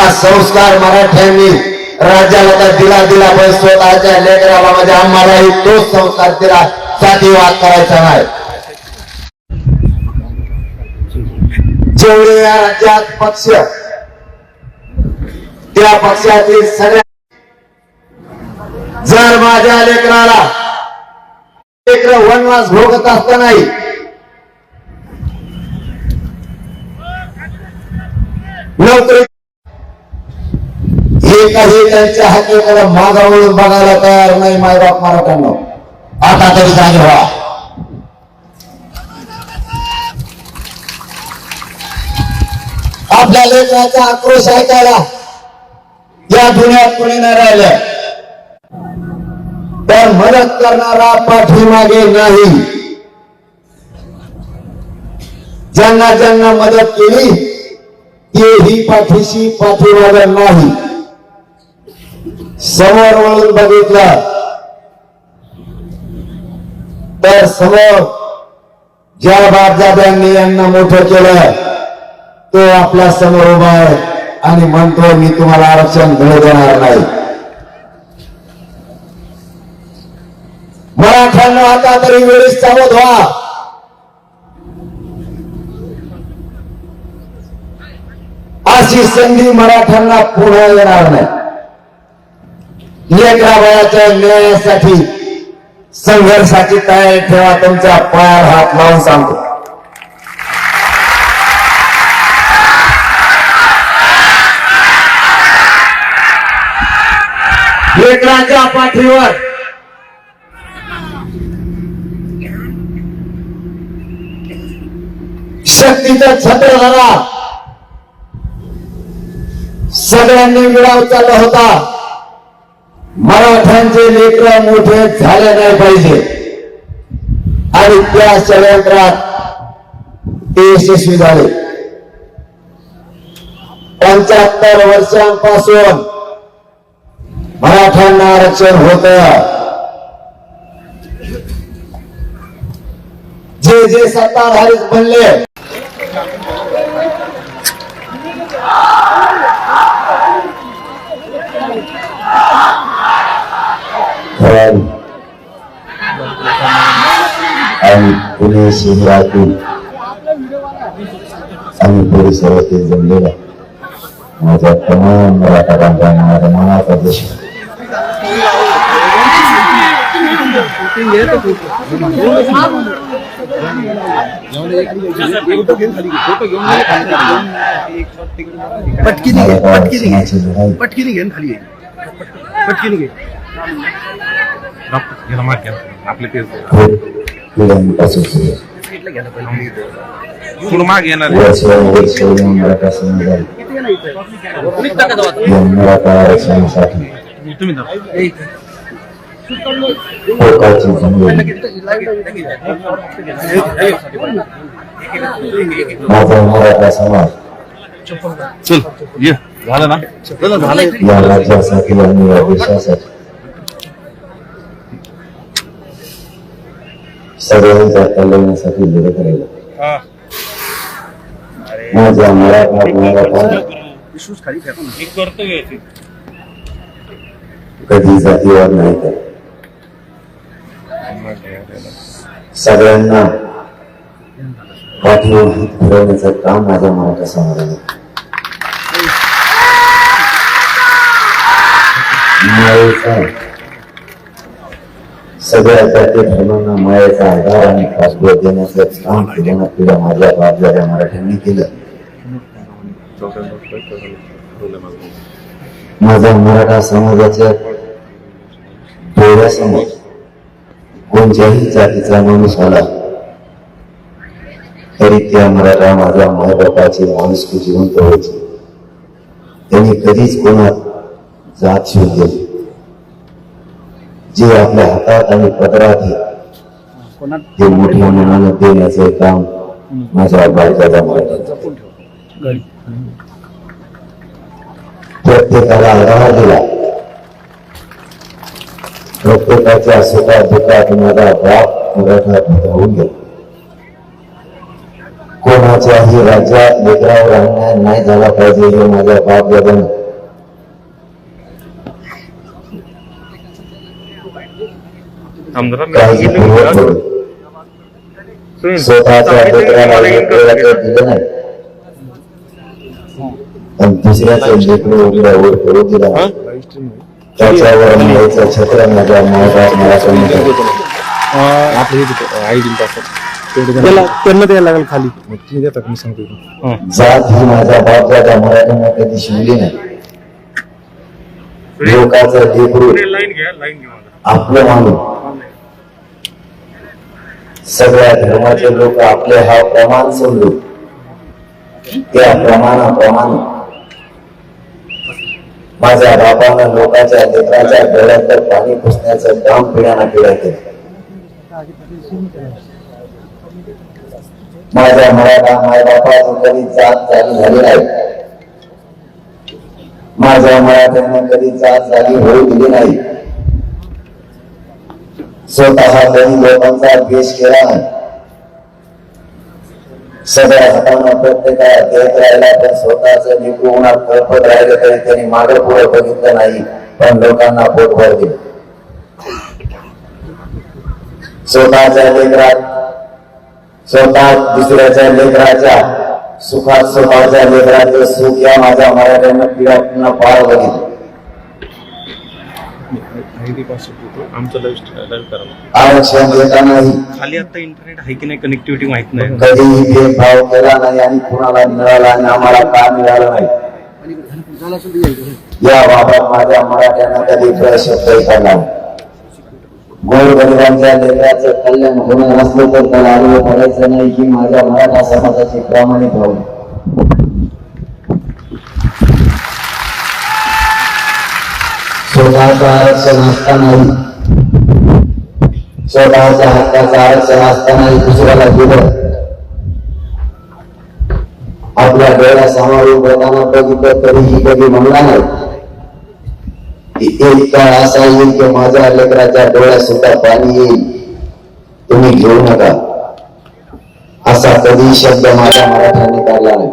हा संस्कार मराठ्यांनी राज्याला तर दिला दिला पण स्वतःच्या लेकराला म्हणजे आम्हालाही तोच संस्कार दिला साठी वाद करायचा नाही. जेवढे या राज्यात पक्ष त्या पक्षातील सगळ्या जर माझ्या लेकराला लेकर वनवास भोगत असतानाही नोकरी हे काही त्यांच्या हाकेकडे मागावळून बघायला तयार नाही मायबाप मराठ्यांना आता तरी जागे व्हा. आपल्या लेकराचा आक्रोश ऐकायला या दुनियात कोणी नाही राहिलं. तर मदत करणारा पाठीमागे नाही. ज्यांना ज्यांना मदत केली तेही पाठीशी पाठीमागे नाही. समोर वळून बघितलं. तर समोर ज्या बापदाद्यांनी यांना मोठं केलं तो आपल्यासमोर उभा आहे आणि म्हणतो मी तुम्हाला आरक्षण मिळू देणार नाही. मराठ्यांना आता तरी वेळीच सावध व्हा. अशी संधी मराठ्यांना पुन्हा येणार नाही. लेकराबाळाच्या न्यायासाठी संघर्षाची तयारी ठेवा तुमच्या पायावर हात लावून सांगतो. लेकराच्या पाठीवर. शक्तीचा छत्र झाला सगळ्यांनी मिळाव उचलला होता. मराठ्यांचे लेकर मोठे झाले नाही पाहिजे. आणि त्या षडयंत्रात ते यशस्वी झाले. पंच्याहत्तर वर्षांपासून मराठ्यांना आरक्षण होत. जे जे सत्ताधारीच बनले. आणि पुणे शहरातील आणि परिसरातील जमलेला. माझ्या तमाम मराठा बांधवांना माझ्या मनाचा देश पटकीने घे पटकीने घे. समाजाची लढाई. पटकीने घे न खाली. घे पटकीने घे. गेला माग घ्या आपले तेच. माग येणार मराठा समाज चल ये झालं ना झालं, झालं. या राज्यासाठी आणि या देशासाठी सर्वांच्या कल्याणासाठी लढत राहिला माझ्या मराठा मराठा कधी जातीवर नाही तर. सगळ्यांना पाठीवर हित फिरवण्याचं काम माझ्या मराठा समाजाने मायेचा सगळ्या जाती धर्मांना मायाचा आधार आणि पासपोर्ट देण्याचं काम केलं तुला माझ्या बापदाऱ्या मराठ्यांनी केलं. माझ्या मराठा समाजाच्या डोळ्यासमोर कोणत्याही जातीचा माणूस आला तरी त्या मराठा माझ्या मायबापाची माणूस जिवंत व्हायची. त्यांनी कधीच कोणात जात शोधली जे आपल्या हातात आणि पदरात आहे ते मोठ्या मनानं देण्याचं काम माझ्या बायकाचा मराठा प्रत्येकाला आधार दिला. प्रत्येकाच्या सुखा दुःखात माझा बाप मराठा होऊन गेला. कोणाच्याही राज्यात लेकरावर अन्याय नाही झाला पाहिजे हे माझ्या बाप दादानं आमदार काही पूर्व करून स्वतःच्या लेकराला लेकराचं दिलं नाही करू दिला त्याच्यावर छत्र माझ्या मायबाप मला त्यांना द्यायला लागेल खाली. तुम्ही देता मी सांगतो जात ही माझा बाप दादा मराठ्यांना कधी शिवली नाही. लोकांचं लेकरू लाईन घ्या लाईन घ्या. आपलं मानून सगळ्या धर्माचे लोक आपले हा प्रमाण समजून त्या प्रमाणाप्रमाणे माझ्या बापानं लोकांच्या लेकराच्या डोळ्यात पाणी पुसण्याचं काम पिढ्याना पिढ्या केलं. माझ्या मराठा मायबापाची कधी जात झाली झाली नाही. माझ्या मराठ्यांना कधी जात झाली होऊ दिली नाही. स्वतः कधी लोकांचा अभ्यास केला नाही सगळ्या हातानं प्रत्येकाला घेत राहिला पण स्वतःच लिकू कळपत राहिलं तरी त्यांनी मागे पुढे बघितलं नाही पण लोकांना पोटभर दिले स्वतःच्या लेकरात स्वतः दुसऱ्याच्या लेकराच्या सुखात स्वतःच्या लेकराचं सुख या माझ्या मराठ्यांना पिढ्यातनं पार बघितलं आमचं लाईव्ह लाईव्ह करा. आरक्षण देतानाही खाली आता इंटरनेट आहे की नाही कनेक्टिव्हिटी माहीत नाही. कधीही भेदभाव केला नाही आणि कुणाला मिळाला आणि आम्हाला का मिळालं नाही. या बाबत माझ्या मराठ्यांना कधी प्रशब्द ऐकायला गोरगरिबांच्या लेकराचं कल्याण होणं नसलं तर त्याला आडवं पडायचं नाही ही माझ्या मराठा समाजाची प्रामाणिक भावना स्वतःचं आरक्षण असतानाही स्वतःच्या हक्काचं आरक्षण असतानाही दुसऱ्याला दिलं. आपल्या डोळ्या डोळ्यासमोर उभताना बघितलं तरीही कधी म्हणला नाही. एक काळ असा येईल की माझ्या लेकराच्या डोळ्यात सुद्धा पाणी येईल. तुम्ही घेऊ नका. असा कधी शब्द माझ्या मराठ्याने काढला नाही.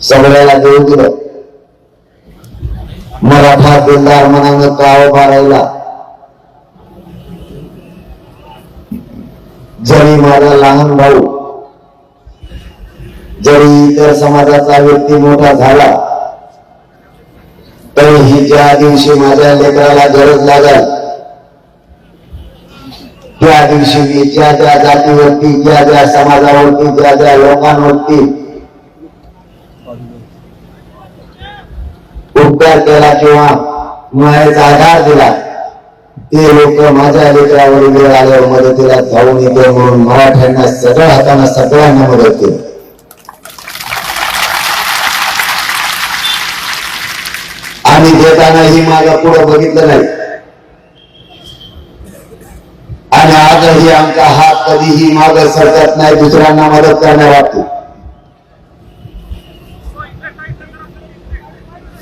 सगळ्याला देऊ दिलं. मराठा दिलदार मनानं का उभा राहिला जरी माझा लहान भाऊ जरी इतर समाजाचा व्यक्ती मोठा झाला तरीही ज्या दिवशी माझ्या लेकराला गरज लागल. त्या दिवशी मी ज्या ज्या जातीवरती ज्या ज्या समाजावरती ज्या ज्या लोकांवरती उपकार केला किंवा मायाचा आधार दिला. ते लोक माझ्या लेकरावर वेळ आल्यावर मदतीला धावून येते म्हणून मराठ्यांना सगळ्या हाताना सगळ्यांना मदत केली. आम्ही देतानाही माग पुढं बघितलं नाही. आणि आजही आमचा हात कधीही मागे सरकत नाही दुसऱ्यांना मदत करण्याबाबतीत.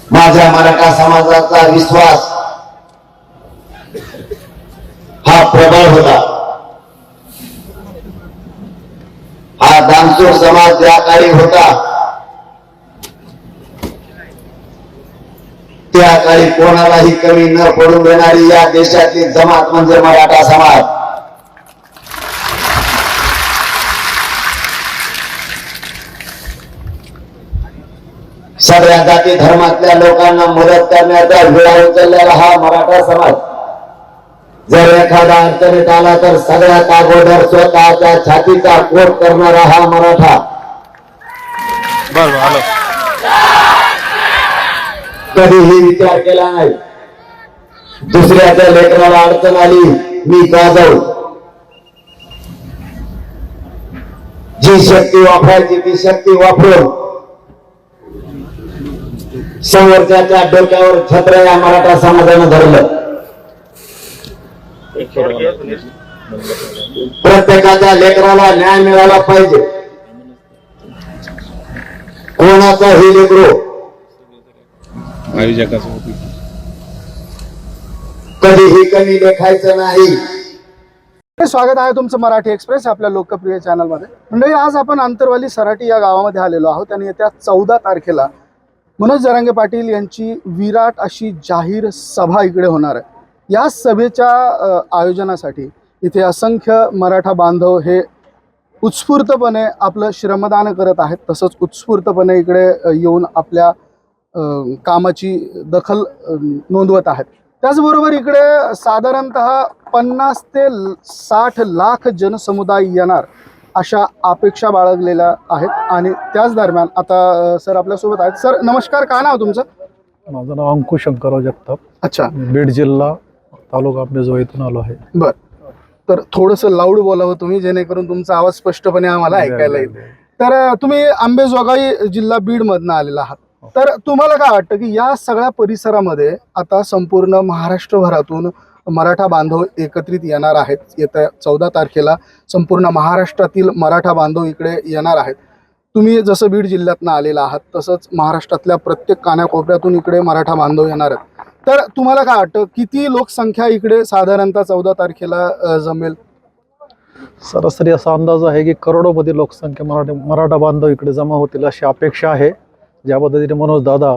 माझ्या मराठा समाजाचा विश्वास हा प्रबळ होता. हा दानसूर समाज ज्या काळी होता त्या काळी कोणालाही कमी न पडून देणारी या देशातील जमात म्हणजे मराठा समाज. सगळ्या जाती धर्मातल्या लोकांना मदत करण्याचा विळा उचललेला हा मराठा समाज. जर एखादा अडचणीत आला तर सगळ्यात अगोदर स्वतःच्या छातीचा कोट करणारा हा मराठा. कधीही विचार केला नाही. दुसऱ्याच्या लेकराला अडचण आली मी का जाऊ जी शक्ती वापरायची ती शक्ती वापरून समोरच्याच्या डोक्यावर छत्र या मराठा समाजानं धरलं. प्रत्येकाच्या लेकराला न्याय मिळाला पाहिजे. कोणाचाही लेकरो? आयोजकाचं होती. कधीही कमी लेखायचं नाही. स्वागत आहे तुमचं मराठी एक्सप्रेस आपल्या लोकप्रिय चॅनलमध्ये मंडळी आज आपण आंतरवाली सराटी या गावामध्ये आलेलो आहोत आणि येत्या चौदा तारखेला मनोज जरांगे पाटील यांची विराट अशी जाहीर सभा इकडे होणार आहे. या सभेच्या आयोजनासाठी इथे असंख्य मराठा बांधव हे उत्स्फूर्तपणे आपलं श्रमदान करत आहेत. तसंच उत्स्फूर्तपणे इकडे येऊन आपल्या कामाची दखल नोंदवत आहेत. त्याचबरोबर इकडे साधारणत पन्नास ते साठ लाख जनसमुदाय येणार अशा अपेक्षा बाळगलेल्या आहेत आणि त्याच दरम्यान आता सर आपल्यासोबत आहेत. सर नमस्कार. काय नाव तुमचं? माझं नाव अंकुश शंकरराव जगताप. अच्छा. बीड जिल्हा तालुका आंबेजोगाई इथून आलो आहे. बर. तर थोडंसं लाऊड बोलावं तुम्ही जेणेकरून तुमचा आवाज स्पष्टपणे आम्हाला ऐकायला येईल. तर तुम्ही आंबेजोगाई जिल्हा बीडमधनं आलेला आहात. तर तुम्हाला काय वाटतं की या सगळ्या परिसरामध्ये आता संपूर्ण महाराष्ट्रभरातून मराठा बांधव एकत्रित येणार आहेत. येत्या चौदा तारखेला संपूर्ण महाराष्ट्रातील मराठा बांधव इकडे येणार आहेत. तुम्ही जसं बीड जिल्ह्यातनं आलेला आहात तसंच महाराष्ट्रातल्या प्रत्येक कानाकोपऱ्यातून इकडे मराठा बांधव येणार आहेत. तर तुम्हाला काय वाटतं किती लोकसंख्या इकडे साधारणतः चौदा तारखेला जमेल? सरासरी असा अंदाज आहे की करोडोमध्ये लोकसंख्या मराठी मराठा बांधव इकडे जमा होतील अशी अपेक्षा आहे. ज्या पद्धतीने मनोज दादा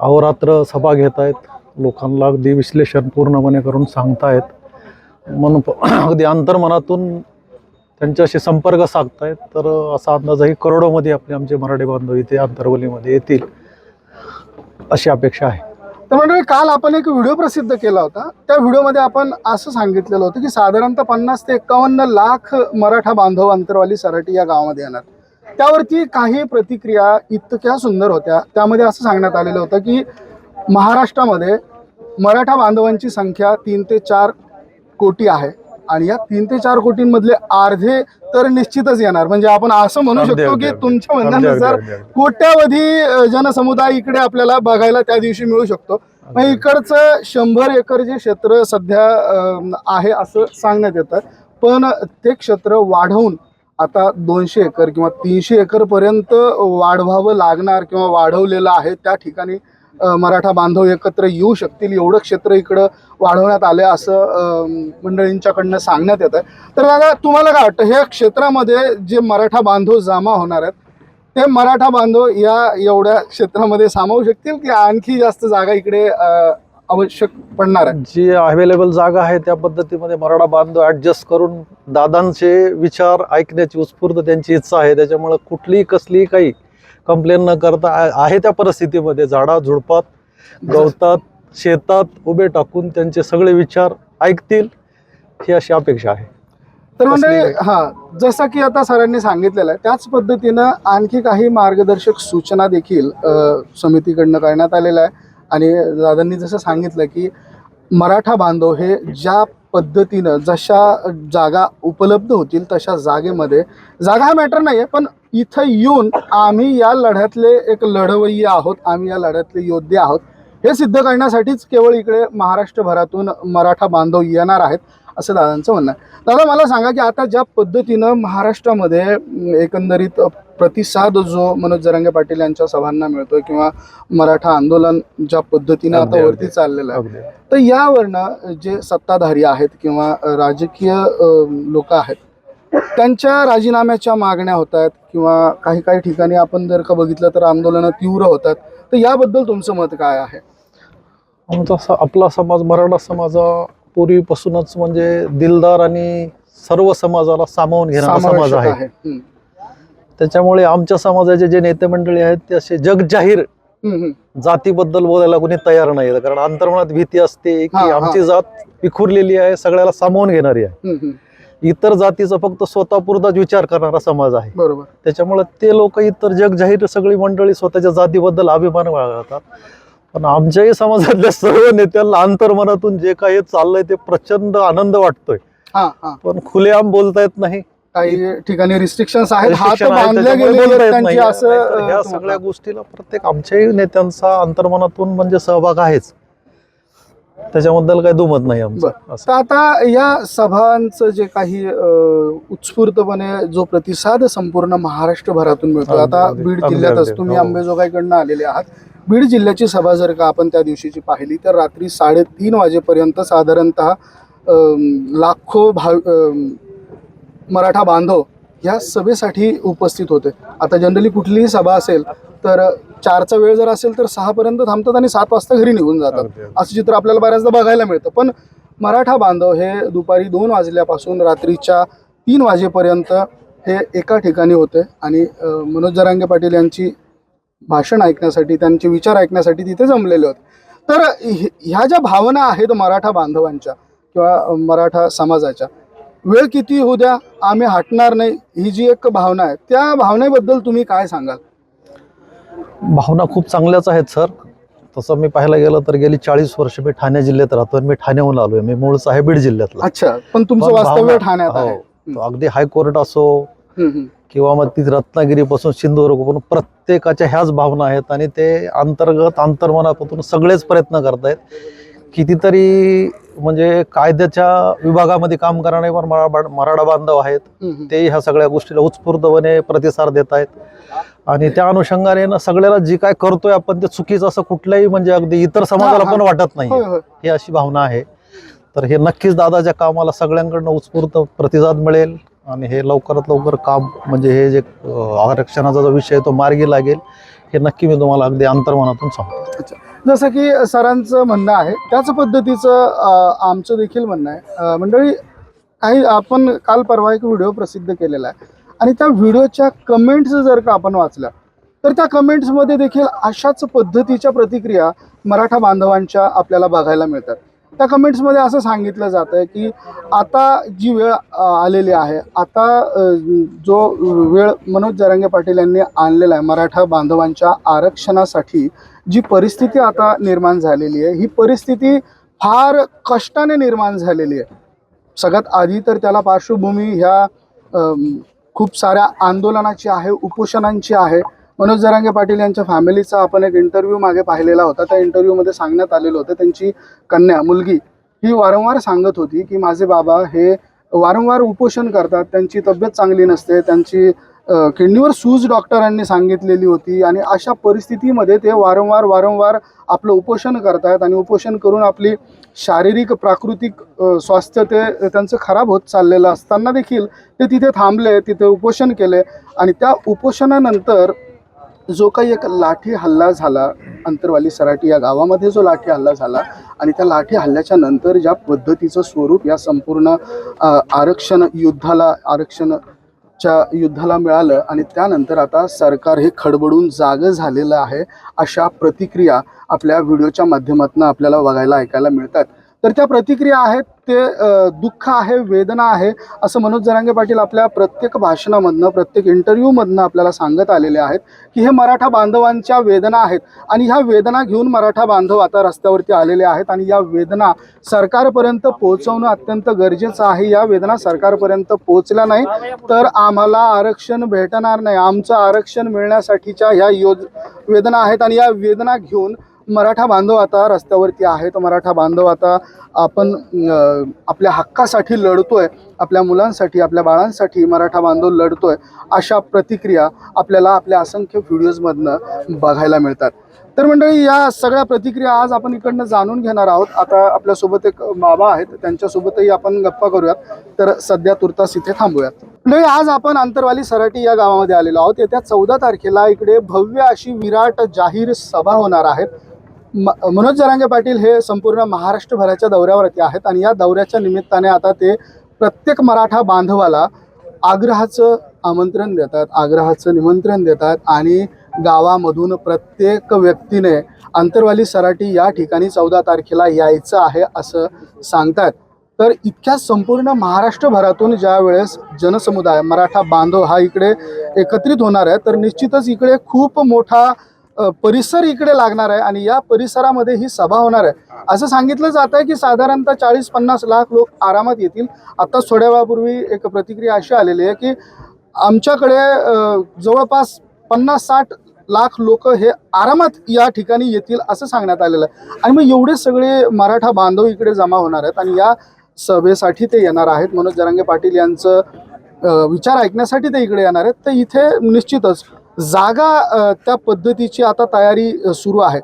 अहोरात्र सभा घेत आहेत लोकांना अगदी विश्लेषण पूर्णपणे करून सांगतायत. म्हणून अगदी अंतर्मनातून त्यांच्याशी संपर्क साधतायत. तर असा अंदाजही करोडोमध्ये आपले आमचे मराठी बांधव इथे अंतरवलीमध्ये येतील अशी अपेक्षा आहे. तर म्हणजे काल आपण एक व्हिडिओ प्रसिद्ध केला होता. त्या व्हिडिओमध्ये आपण असं सांगितलेलं होतं की साधारणतः पन्नास ते एकावन्न लाख मराठा बांधव अंतरवाली सराटी या गावामध्ये येणार. त्यावरती काही प्रतिक्रिया इतक्या सुंदर होत्या. त्यामध्ये असं सांगण्यात आलेलं होतं की महाराष्ट्रामध्ये मराठा बांधवांची संख्या तीन ते चार कोटी आहे. आणि या तीन ते चार कोटींमधले अर्धे तर निश्चितच येणार. म्हणजे आपण असं म्हणू शकतो की. तुमच्या म्हणण्यानुसार. कोट्यावधी जनसमुदाय इकडे आपल्याला बघायला त्या दिवशी मिळू शकतो. मग इकडचं शंभर एकर जे क्षेत्र सध्या आहे असं सांगण्यात येतं. पण ते क्षेत्र वाढवून आता दोनशे एकर किंवा तीनशे एकर पर्यंत वाढवावं लागणार किंवा वाढवलेलं आहे त्या ठिकाणी मराठा बांधव एकत्र येऊ शकतील एवढं क्षेत्र इकडं वाढवण्यात आलं असं मंडळींच्याकडनं सांगण्यात येतं तर दादा तुम्हाला काय वाटतं? ह्या क्षेत्रामध्ये जे मराठा बांधव जमा होणार आहेत ते मराठा बांधव या एवढ्या क्षेत्रामध्ये सामावू शकतील की आणखी जास्त जागा इकडे आवश्यक पडणार आहे जी अवेलेबल जागा आहे त्या पद्धतीमध्ये मराठा बांधव ऍडजस्ट करून दादांचे विचार ऐकण्याची उत्स्फूर्त त्यांची इच्छा आहे. त्याच्यामुळे कुठलीही कसलीही काही कंप्लेन न करता आहे त्या परिस्थितीमध्ये. झाडा झुडपात गवतात शेतात उभे टाकून त्यांचे सगळे विचार ऐकतील ही अशी अपेक्षा आहे. तर म्हणजे हा जसं की आता सरांनी सांगितलेलं आहे त्याच पद्धतीनं आणखी काही मार्गदर्शक सूचना देखील समितीकडनं करण्यात आलेल्या आहे. आणि दादांनी जसं सांगितलं की मराठा बांधव हे ज्या पद्धतीनं जशा जागा उपलब्ध होतील तशा जागेमध्ये जागा हा मॅटर नाही आहे पण इथं येऊन आम्ही या लढ्यातले एक लढवय्ये आहोत आम्ही या लढ्यातले योद्धे आहोत हे सिद्ध करण्यासाठीच केवळ इकडे महाराष्ट्रभरातून मराठा बांधव येणार आहेत. असं दादांचं म्हणणं आहे. दादा मला सांगा की आता ज्या पद्धतीनं महाराष्ट्रामध्ये एकंदरीत प्रतिसाद जो मनोज जरांगे पाटील यांच्या सभांना मिळतोय किंवा मराठा आंदोलन ज्या पद्धतीनं आता. वरती चाललेलं आहे तर यावरनं जे सत्ताधारी आहेत किंवा राजकीय लोक आहेत त्यांच्या राजीनाम्याच्या मागण्या होत आहेत किंवा काही काही ठिकाणी आपण जर का बघितलं तर आंदोलनं तीव्र होतात तर याबद्दल तुमचं मत काय आहे? आमचा आपला समाज मराठा समाज पूर्वीपासूनच म्हणजे दिलदार आणि सर्व समाजाला सामावून घेणारा समाज आहे. त्याच्यामुळे आमच्या समाजाचे जे नेते मंडळी आहेत ते असे जगजाहीर. जातीबद्दल बोलायला कोणी तयार नाही कारण अंतर्मनात भीती असते की. आमची जात विखुरलेली आहे सगळ्याला सामावून घेणारी आहे. इतर जातीचा फक्त स्वतःपुरताच विचार करणारा समाज आहे बरोबर त्याच्यामुळे ते लोक इतर जगजाहीर सगळी मंडळी स्वतःच्या जातीबद्दल अभिमान बाळगतात पण आमच्याही समाजातल्या सर्व नेत्यांना अंतर्मनातून जे काही चाललंय ते प्रचंड आनंद वाटतोय. हा हा. पण खुलेआम बोलता येत नाही. काही ठिकाणी रिस्ट्रिक्शन्स आहेत. हात बांधले गेले त्यांची. असं ह्या तुम्हाला- सगळ्या गोष्टीला प्रत्येक आमच्याही नेत्यांचा अंतर्मनातून म्हणजे सहभाग आहेच. त्याच्याबद्दल काही दुमत नाही आमचं. आता या सभांचं जे काही उत्स्फूर्तपणे जो प्रतिसाद संपूर्ण महाराष्ट्रभरातून मिळतो. अगदी, आता बीड जिल्ह्यातच. तुम्ही हो. आंबेजोगाईकडनं आलेले आहात. बीड जिल्ह्याची सभा जर का आपण त्या दिवशीची पाहिली तर रात्री साडेतीन वाजेपर्यंत साधारणतः लाखो भाव मराठा बांधव ह्या सभेसाठी उपस्थित होते. आता जनरली कुठलीही सभा असेल तर चारचा वेळ जर असेल तर सहापर्यंत थांबतात आणि सात वाजता घरी निघून जातात. असं चित्र आपल्याला बऱ्याचदा बघायला मिळतं. पण मराठा बांधव हे दुपारी दोन वाजल्यापासून रात्रीच्या तीन वाजेपर्यंत हे एका ठिकाणी होते. आणि मनोज जरांगे पाटील यांची भाषण ऐकण्यासाठी त्यांचे विचार ऐकण्यासाठी तिथे जमलेले होते. तर ह्य- ज्या भावना आहेत मराठा बांधवांच्या किंवा मराठा समाजाच्या वेळ किती होऊ द्या आम्ही हटणार नाही ही जी एक भावना आहे त्या भावनेबद्दल तुम्ही काय सांगाल? भावना खूप चांगल्याच आहेत सर. तसं मी पाहायला गेलं तर गेली चाळीस वर्ष मी ठाणे जिल्ह्यात राहतो आणि मी ठाण्याहून आलोय. मी मूळचा आहे बीड जिल्ह्यातला. अच्छा पण तुमचं वास्तव्य ठाण्यात हो. अगदी हायकोर्ट असो. किंवा मग ती रत्नागिरीपासून सिंधुदुर्गपासून प्रत्येकाच्या ह्याच भावना आहेत आणि ते अंतर्गत अंतर्मनापासून सगळेच प्रयत्न करतायत. कितीतरी म्हणजे कायद्याच्या विभागामध्ये काम करणारे पण मरा मराठा बांधव आहेत. ते ह्या सगळ्या गोष्टीला उत्स्फूर्तपणे प्रतिसाद देत आहेत आणि त्या अनुषंगाने ना सगळ्याला जी काय करतोय आपण ते चुकीचं असं कुठल्याही म्हणजे अगदी इतर समाजाला पण वाटत नाही. ही अशी भावना आहे. तर हे नक्कीच दादाच्या कामाला सगळ्यांकडनं उत्स्फूर्त प्रतिसाद मिळेल. आणि हे लवकरात लवकर काम म्हणजे हे जे आरक्षणाचा जो विषय आहे तो मार्गी लागेल हे नक्की मी तुम्हाला अगदी अंतर्मनातून सांगतो. जसं की सरांचं म्हणणं आहे त्याच पद्धतीचं आमचं देखील म्हणणं आहे. मंडळी काही आपण काल परवा एक व्हिडिओ प्रसिद्ध केलेला आहे. आणि त्या व्हिडिओच्या कमेंट्स जर का आपण वाचल्या तर त्या कमेंट्समध्ये देखील अशाच पद्धतीच्या प्रतिक्रिया मराठा बांधवांच्या आपल्याला बघायला मिळतात. त्या कमेंट्समध्ये असं सांगितलं जातं आहे की आता जी वेळ आलेली आहे आता जो वेळ मनोज जरांगे पाटील यांनी आणलेला आहे मराठा बांधवांच्या आरक्षणासाठी जी परिस्थिती आता निर्माण झालेली आहे ही परिस्थिती फार कष्टाने निर्माण झालेली आहे. सगळ्यात आधी तर त्याला पार्श्वभूमी ह्या खूप साऱ्या आंदोलनाची आहे उपोषणांची आहे मनोज जरांगे पाटील यांच्या फॅमिलीचा आपण एक इंटरव्ह्यू मागे पाहिलेला होता. त्या इंटरव्ह्यूमध्ये सांगण्यात आलेलं होतं त्यांची कन्या मुलगी. ही वारंवार सांगत होती की माझे बाबा हे वारंवार उपोषण करतात त्यांची तब्येत चांगली नसते त्यांची किडनीवर सूज डॉक्टरांनी सांगितलेली होती आणि अशा परिस्थितीमध्ये ते वारंवार वारंवार आपलं उपोषण करतायत आणि उपोषण करून आपली शारीरिक प्राकृतिक स्वास्थ्य ते त्यांचं खराब होत चाललेलं असताना देखील ते तिथे थांबले तिथे उपोषण केले आणि त्या उपोषणानंतर जो काही एक लाठी हल्ला झाला अंतरवाली सराटी या गावामध्ये जो लाठी हल्ला झाला आणि त्या लाठी हल्ल्याच्या नंतर ज्या पद्धतीचं स्वरूप या संपूर्ण आरक्षण युद्धाला आरक्षणच्या युद्धाला मिळालं आणि त्यानंतर आता सरकार हे खडबडून जागं झालेलं आहे अशा प्रतिक्रिया आपल्या व्हिडिओच्या माध्यमातून आपल्याला बघायला ऐकायला मिळतात. तर त्या प्रतिक्रिया आहेत ते दुःख आहे वेदना आहे असं मनोज जरांगे पाटील आपल्या प्रत्येक भाषणामधनं प्रत्येक इंटरव्ह्यूमधनं आपल्याला सांगत आलेले आहेत की हे मराठा बांधवांच्या वेदना आहेत आणि ह्या वेदना घेऊन मराठा बांधव आता रस्त्यावरती आलेले आहेत आणि या वेदना सरकारपर्यंत पोहोचवणं अत्यंत गरजेचं आहे. या वेदना सरकारपर्यंत पोहोचल्या नाही तर आम्हाला आरक्षण भेटणार नाही. आमचं आरक्षण मिळण्यासाठीच्या ह्या योज वेदना आहेत आणि या वेदना घेऊन मराठा बांधव आता रस्त्यावरती आहे तो मराठा बांधव आता आपण आपल्या हक्कासाठी लढतोय आपल्या मुलांसाठी आपल्या बाळांसाठी मराठा बांधव लढतोय अशा प्रतिक्रिया आपल्याला आपल्या असंख्य व्हिडिओजमधनं बघायला मिळतात. तर मंडळी या सगळ्या प्रतिक्रिया आज आपण इकडनं जाणून घेणार आहोत. आता आपल्यासोबत एक बाबा आहेत त्यांच्यासोबतही आपण गप्पा करूयात. तर सध्या तुर्तास इथे थांबूयात. मंडळी आज आपण अंतरवाली सराटी या गावामध्ये आलेलो आहोत. येत्या चौदा तारखेला इकडे भव्य अशी विराट जाहीर सभा होणार आहेत मनोज जरांगे पाटील हे संपूर्ण महाराष्ट्रभराच्या दौऱ्यावरती आहेत आणि या दौऱ्याच्या निमित्ताने आता ते प्रत्येक मराठा बांधवाला आग्रहाचं आमंत्रण देतात आग्रहाचं निमंत्रण देतात आणि गावामधून प्रत्येक व्यक्तीने अंतरवाली सराटी या ठिकाणी चौदा तारखेला यायचं आहे असं सांगतात. तर इतक्या संपूर्ण महाराष्ट्रभरातून ज्या वेळेस जनसमुदाय मराठा बांधव हा इकडे एकत्रित होणार आहे तर निश्चितच इकडे खूप मोठा परिसर इकडे लागणार आहे आणि या परिसरामध्ये ही सभा होणार आहे. असं सांगितलं जात आहे की साधारणतः चाळीस पन्नास लाख लोक आरामात येतील. आत्ताच थोड्या वेळापूर्वी एक प्रतिक्रिया अशी आलेली आहे की आमच्याकडे जवळपास पन्नास साठ लाख लोक हे आरामात या ठिकाणी येतील असं सांगण्यात आलेलं आहे. आणि मग एवढे सगळे मराठा बांधव इकडे जमा होणार आहेत आणि या सभेसाठी ते येणार आहेत. मनोज जरांगे पाटील यांचं विचार ऐकण्यासाठी ते इकडे येणार आहेत. तर इथे निश्चितच जागा त्या पद्धतीची आता तयारी सुरू आहे.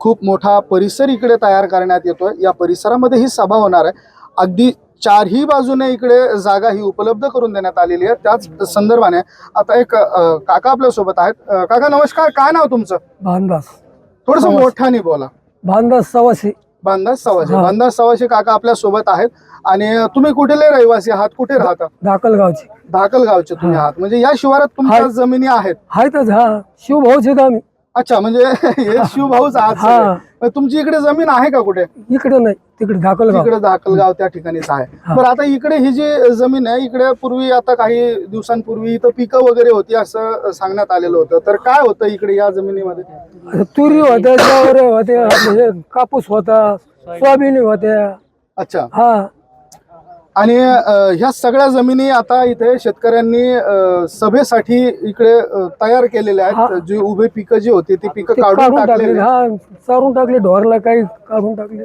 खूप मोठा परिसर इकडे तयार करण्यात येतोय. या परिसरामध्ये ही सभा होणार आहे. अगदी चारही बाजूने इकडे जागा ही उपलब्ध करून देण्यात आलेली आहे. त्याच संदर्भाने आता एक काका आपल्यासोबत आहेत काका नमस्कार. काय नाव तुमचं? भानदास थोडस. मोठ्याने बोला. भानदास सवाशी बांधास सवाशे. हा. बांधास सवाशे काका आपल्यासोबत आहेत. आणि तुम्ही कुठले रहिवासी आहात? कुठे राहता? धाकलगावची. धाकल गावचे तुम्ही. आहात. म्हणजे या शिवारात तुमच्या. जमिनी आहेत. आहेतच हा. शिवभाऊच आहेत आम्ही. अच्छा म्हणजे हे शिवभाऊच हा. मग तुमची इकडे जमीन आहे का कुठे? इकडे नाही तिकडे धाकलगाव इकडे दाखलगाव त्या ठिकाणीच आहे. हा. बरं आता इकडे ही जी जमीन आहे इकडे पूर्वी आता काही दिवसांपूर्वी इथं पिकं वगैरे होती असं सांगण्यात आलेलं होतं. तर काय होतं इकडे या जमिनीमध्ये? तुरी होत्या जवार होत्या म्हणजे कापूस होता सोयाबीन होत्या. अच्छा. हा. आणि ह्या सगळ्या जमिनी आता इथे शेतकऱ्यांनी सभेसाठी इकडे तयार केलेल्या आहेत. जी उभे पिकं जी होती ती पिकं काढून टाकले. हा टाकले ढोरला काही काढून टाकले.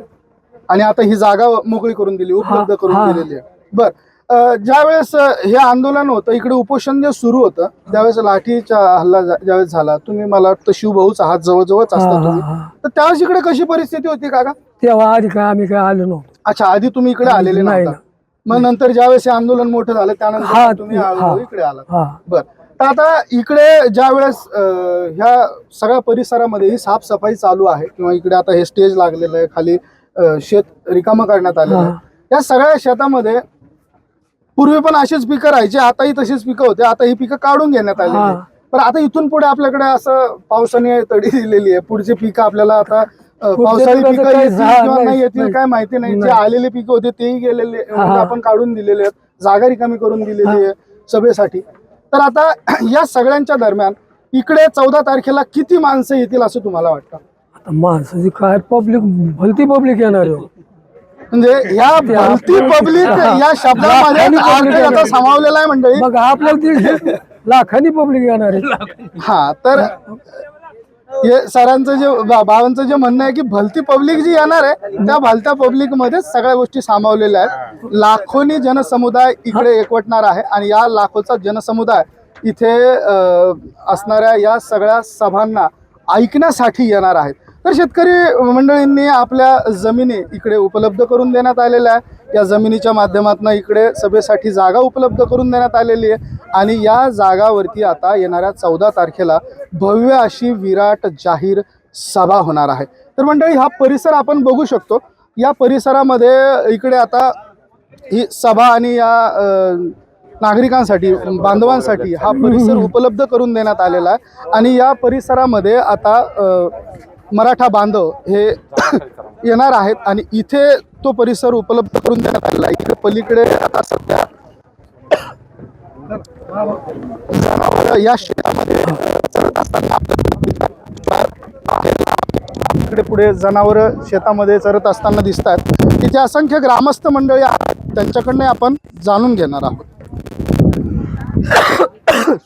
आणि आता ही जागा मोकळी करून दिली उपलब्ध करून. दिलेली आहे. बर अं, ज्यावेळेस अं, हे आंदोलन होतं इकडे उपोषण जे सुरू होतं त्यावेळेस लाठीचा हल्ला ज्यावेळेस झाला तुम्ही मला वाटतं शिवभाऊच आहात जवळजवळच असता हा, तुम्ही. तर त्यावेळेस इकडे कशी परिस्थिती होती काका? तेव्हा आधी काय आम्ही काय आलो नव्हतो. अच्छा आधी तुम्ही इकडे आलेले नाही मग नंतर ज्यावेळेस हे आंदोलन मोठं झालं हा, त्यानंतर तुम्ही हा. हळूहळू इकडे आलात हा बर तर आता इकडे ज्या वेळेस ह्या सगळ्या परिसरामध्ये ही साफसफाई चालू आहे किंवा इकडे आता हे स्टेज लागलेलं आहे खाली अं, शेत रिकामं करण्यात आलेलं आहे हा. या सगळ्या शेतामध्ये पूर्वी पण अशीच पिकं राहायची आताही तशीच पिकं होते आता ही पिकं काढून घेण्यात आली हा. पण आता इथून पुढे आपल्याकडे असं पावसाने तडी दिलेली आहे पुढची पिकं आपल्याला आता पावसाळी पिकं काही येतील किंवा नाही, येतील. काय माहिती नाही जे. आलेले पिकं होते तेही गेलेले म्हणजे. आपण काढून दिलेले आहेत जागा रिकामी करून दिलेली आहे सभेसाठी तर आता या सगळ्यांच्या दरम्यान इकडे चौदा तारखेला किती माणसं येतील असं तुम्हाला वाटतं आता माणसाची काय पब्लिक भलती पब्लिक येणार आहे हो. म्हणजे ह्या भलती पब्लिक या शब्दामध्ये येणार. समावलेला आहे मंडळी मग आपल्याला दीड लाखांनी पब्लिक येणार आहे हा तर हे सरांचं जे बा- बाबांचं जे म्हणणं आहे की भलती पब्लिक जी येणार आहे त्या भलत्या पब्लिकमध्ये सगळ्या गोष्टी सामावलेल्या आहेत. लाखोनी जनसमुदाय इकडे एकवटणार आहे आणि या लाखोचा जनसमुदाय इथे असणाऱ्या या सगळ्या सभांना ऐकण्यासाठी येणार आहेत. तर शेतकरी मंडळींनी आपल्या जमिनी इकडे उपलब्ध करून देण्यात आलेल्या आहे या जमिनीच्या माध्यमातून इकडे सभेसाठी जागा उपलब्ध करून देण्यात आलेली आहे. आणि या जागावरती आता येणाऱ्या चौदा तारखेला भव्य अशी विराट जाहीर सभा होणार आहे. तर मंडळी हा परिसर आपण बघू शकतो. या परिसरामध्ये इकडे आता ही सभा आणि या नागरिकांसाठी बांधवांसाठी हा परिसर उपलब्ध करून देण्यात आलेला आहे. आणि या परिसरामध्ये आता मराठा बांधव हे येणार आहेत आणि इथे तो परिसर उपलब्ध करून देण्यात आलेला आहे. इकडे पलीकडे आता सध्या जनावरं या शेतामध्ये चरत असताना आपल्याला पुढे जनावर शेतामध्ये चरत असताना दिसत आहेत. तिथे असंख्य ग्रामस्थ मंडळी आहेत. त्यांच्याकडनं आपण जाणून घेणार आहोत.